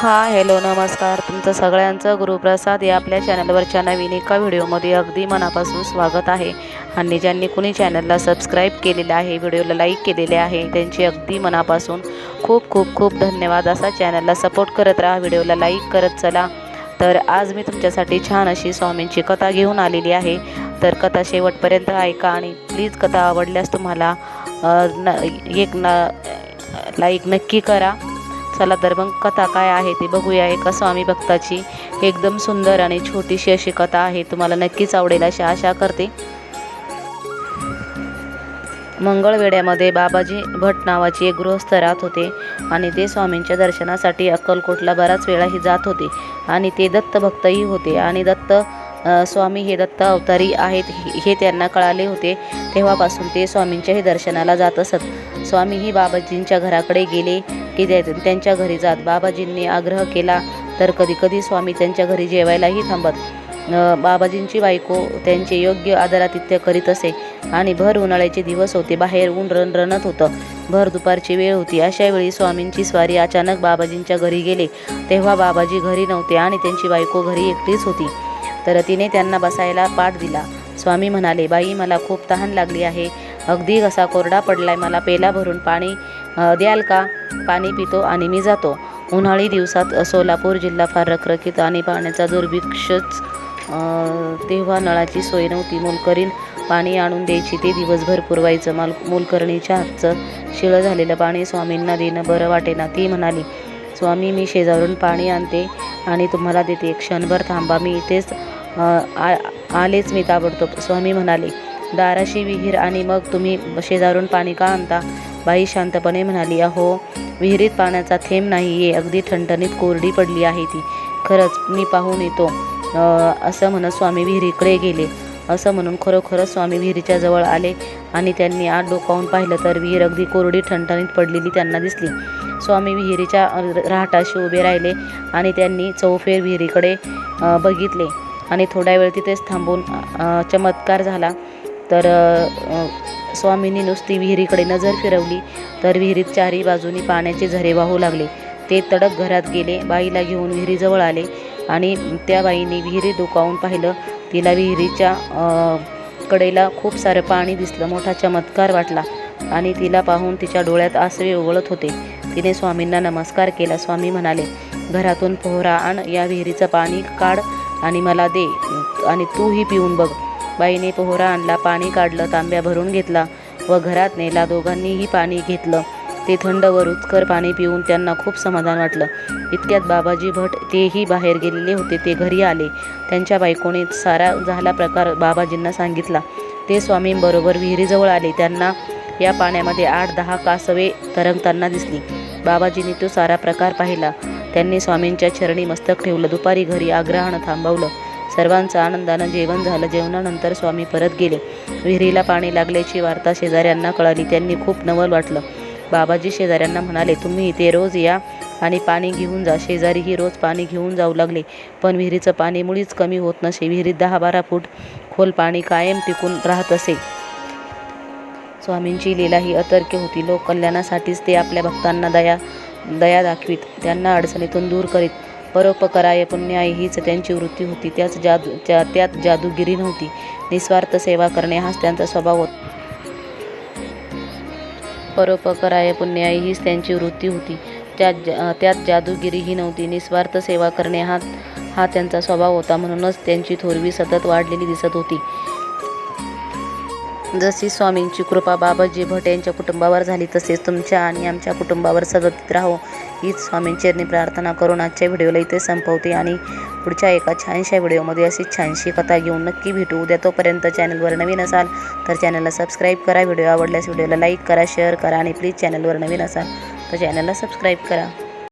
हा हॅलो नमस्कार. तुमचं सगळ्यांचं गुरुप्रसाद या आपल्या चॅनलवरच्या नवीन एका व्हिडिओमध्ये अगदी मनापासून स्वागत आहे. आणि ज्यांनी कुणी चॅनलला सबस्क्राईब केलेलं आहे व्हिडिओला लाईक केलेले आहे त्यांचे अगदी मनापासून खूप खूप खूप धन्यवाद. असा चॅनलला सपोर्ट करत राहा व्हिडिओला लाईक करत चला. तर आज मी तुमच्यासाठी छान अशी स्वामींची कथा घेऊन आलेली आहे. तर कथा शेवटपर्यंत ऐका आणि प्लीज कथा आवडल्यास तुम्हाला न एक न लाईक नक्की करा. चला तर मग कथा काय आहे ते बघूया. एका स्वामी भक्ताची एकदम सुंदर आणि छोटीशी अशी कथा आहे. तुम्हाला नक्कीच आवडेल अशी आशा करते. मंगळवेड्यामध्ये बाबाजी भट नावाचे एक गृहस्थ राहत होते आणि ते स्वामींच्या दर्शनासाठी अक्कलकोटला बराच वेळाही जात होते. आणि ते दत्त भक्तही होते आणि दत्त स्वामी हे दत्त अवतारी आहेत हे- हे त्यांना कळाले होते. तेव्हापासून ते स्वामींच्याही दर्शनाला जात असत. स्वामीही बाबाजींच्या घराकडे गेले. की त्या त्यांच्या घरी जात. बाबाजींनी आग्रह केला तर कधी कधी स्वामी त्यांच्या घरी जेवायलाही थांबत. बाबाजींची बायको त्यांचे योग्य आदरातिथ्य करीत असे आणि भर उन्हाळ्याचे दिवस होते. बाहेर ऊन रण रणत होतं. भर दुपारची वेळ होती. अशावेळी स्वामींची स्वारी अचानक बाबाजींच्या घरी गेले. तेव्हा बाबाजी घरी नव्हते आणि त्यांची बायको घरी एकटीच होती. तर तिने त्यांना बसायला पाठ दिला. स्वामी म्हणाले बाई मला खूप तहान लागली आहे. अगदी घसा कोरडा पडलाय. मला पेला भरून पाणी द्याल का? पाणी पितो आणि मी जातो. उन्हाळी दिवसात सोलापूर जिल्हा फार रखरखीत आणि पाण्याचा दुर्भिक्षच तेव्हा नळाची सोय नव्हती. मोलकरीण पाणी आणून द्यायची ते दिवसभर पुरवायचं. माल मोलकरणीच्या हातचं शिळं झालेलं पाणी स्वामींना देणं बरं वाटेना ती म्हणाली स्वामी मी शेजारून पाणी आणते आणि तुम्हाला देते. क्षणभर थांबा. मी इथेच आ आलेच मी ताबडतोब. स्वामी म्हणाले दाराशी विहीर आणि मग तुम्ही शेजारून पाणी का आणता? बाई शांतपणे म्हणाली अहो विहिरीत पाण्याचा थेंब नाही आहे अगदी ठणठणीत कोरडी पडली आहे ती. खरंच मी पाहून येतो. असं म्हणत स्वामी विहिरीकडे गेले. असं म्हणून खरोखरच स्वामी विहिरीच्या जवळ आले आणि त्यांनी आत डोकावून पाहिलं तर विहीर अगदी कोरडी ठणठणीत पडलेली त्यांना दिसली. स्वामी विहिरीच्या राहटाशी उभे राहिले आणि त्यांनी चौफेर विहिरीकडे बघितले आणि थोड्या वेळ तिथेच थांबून चमत्कार झाला. तर स्वामींनी नुसती विहिरीकडे नजर फिरवली तर विहिरीत चारही बाजूनी पाण्याचे झरे वाहू लागले. ते तडक घरात गेले बाईला घेऊन विहिरीजवळ आले आणि त्या बाईने विहिरी डोकावून पाहिलं. तिला विहिरीच्या कडेला खूप सारं पाणी दिसलं मोठा चमत्कार वाटला आणि तिला पाहून तिच्या डोळ्यात आसवे उघळत होते. तिने स्वामींना नमस्कार केला. स्वामी म्हणाले घरातून पोहरा आण या विहिरीचं पाणी काढ आणि मला दे आणि तूही पिऊन बघ. बाईने पोहरा आणला पाणी काढलं तांब्या भरून घेतला व घरात नेला. दोघांनीही पाणी घेतलं. ते थंड व रुचकर पाणी पिऊन त्यांना खूप समाधान वाटलं. इतक्यात बाबाजी भट तेही बाहेर गेलेले होते. ते घरी आले. त्यांच्या बायकोने सारा झाला प्रकार बाबाजींना सांगितला. ते स्वामींबरोबर विहिरीजवळ आले. त्यांना या पाण्यामध्ये आठ दहा कासवे तरंगताना दिसली. बाबाजींनी तो सारा प्रकार पाहिला. त्यांनी स्वामींच्या चरणी मस्तक ठेवलं. दुपारी घरी आग्रहानं थांबवलं. सर्वांचं आनंदानं जेवण झालं. जेवणानंतर स्वामी परत गेले. विहिरीला पाणी लागल्याची वार्ता शेजाऱ्यांना कळाली. त्यांनी खूप नवल वाटलं. बाबाजी शेजाऱ्यांना म्हणाले तुम्ही इथे रोज या आणि पाणी घेऊन जा. शेजारीही रोज पाणी घेऊन जाऊ लागले. पण विहिरीचं पाणी मुळीच कमी होत नसे. विहिरीत दहा बारा फूट खोल पाणी कायम टिकून राहत असे. स्वामींची लीला ही अतर्क्य होती. लोक कल्याणासाठीच ते आपल्या भक्तांना दया दया दाखवीत. त्यांना अडचणीतून दूर करीत. परोपकाराय पुण्याय हीच त्यांची वृत्ती होती. त्याच जादू त्या त्यात जादूगिरी नव्हती. निस्वार्थ सेवा करणे हाच त्यांचा स्वभाव होता. परोपकाराय पुण्याय हीच त्यांची वृत्ती होती. त्यात त्यात जादूगिरीही नव्हती. निस्वार्थ सेवा करणे हा हा त्यांचा स्वभाव होता. म्हणूनच त्यांची थोरवी सतत वाढलेली दिसत होती. जशी स्वामींची कृपा बाबाजी भट यांच्या कुटुंबावर झाली तसेच तुमच्या आणि आमच्या कुटुंबावर सदतीत राहो. हीच स्वामींचरणी प्रार्थना करून आजच्या व्हिडिओला इथे संपवते आणि पुढच्या एका छानशा व्हिडिओमध्ये अशी छानशी कथा घेऊन नक्की भेटू. उद्या तोपर्यंत चॅनलवर नवीन असाल तर चॅनलला सबस्क्राईब करा. व्हिडिओ आवडल्यास व्हिडिओला लाईक करा शेअर करा आणि प्लीज चॅनलवर नवीन असाल तर चॅनलला सबस्क्राईब करा.